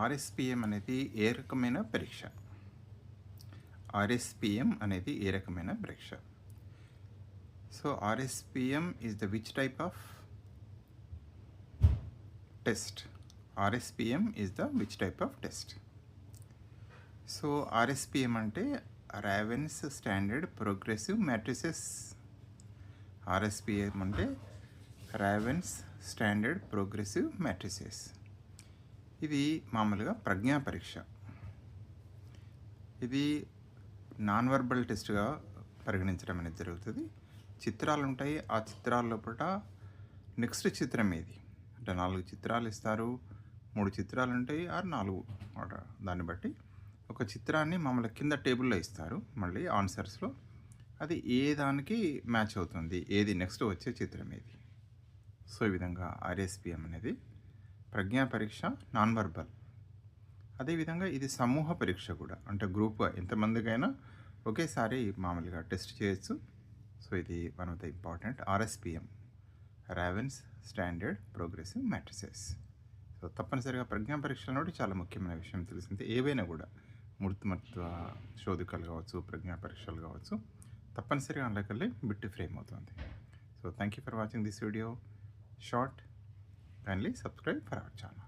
ఆర్ఎస్పిఎం అనేది ఏ రకమైన పరీక్ష? ఆర్ఎస్పిఎం అనేది ఏ రకమైన పరీక్ష? So RSPM is the which type of test RSPM is the which type of test so RSPM అంటే Raven's standard progressive matrices. RSPM అంటే రావెన్స్ స్టాండర్డ్ ప్రోగ్రెసివ్ మ్యాట్రిసెస్. ఇది మామూలుగా ప్రజ్ఞా పరీక్ష. ఇది నాన్ వర్బల్ టెస్ట్గా పరిగణించడం అనేది జరుగుతుంది. చిత్రాలు ఉంటాయి. ఆ చిత్రాల లోపల నెక్స్ట్ చిత్రం ఏది? అంటే నాలుగు చిత్రాలు ఇస్తారు. మూడు చిత్రాలు ఉంటాయి. ఆరు నాలుగు దాన్ని బట్టి ఒక చిత్రాన్ని మామూలు కింద టేబుల్లో ఇస్తారు. మళ్ళీ ఆన్సర్స్లో అది ఏ దానికి మ్యాచ్ అవుతుంది? ఏది? నెక్స్ట్ వచ్చే చిత్రం ఏది? సో ఈ విధంగా ఆర్ఎస్పిఎం అనేది ప్రజ్ఞా పరీక్ష నాన్ వర్బల్ అదేవిధంగా ఇది సమూహ పరీక్ష కూడా. అంటే గ్రూప్గా ఎంతమందికైనా ఒకేసారి మామూలుగా టెస్ట్ చేయొచ్చు. సో ఇది one of the important RSPM Raven's standard progressive matrices so తప్పనిసరిగా ప్రజ్ఞా పరీక్షలు అనేది చాలా ముఖ్యమైన విషయం తెలిసింది. ఏవైనా కూడా మూర్తిమత్వ శోధికలు కావచ్చు ప్రజ్ఞా పరీక్షలు కావచ్చు తప్పనిసరిగా అందులోకెళ్ళి బిట్టు ఫ్రేమ్ అవుతుంది. So thank you for watching this video short kindly subscribe for our channel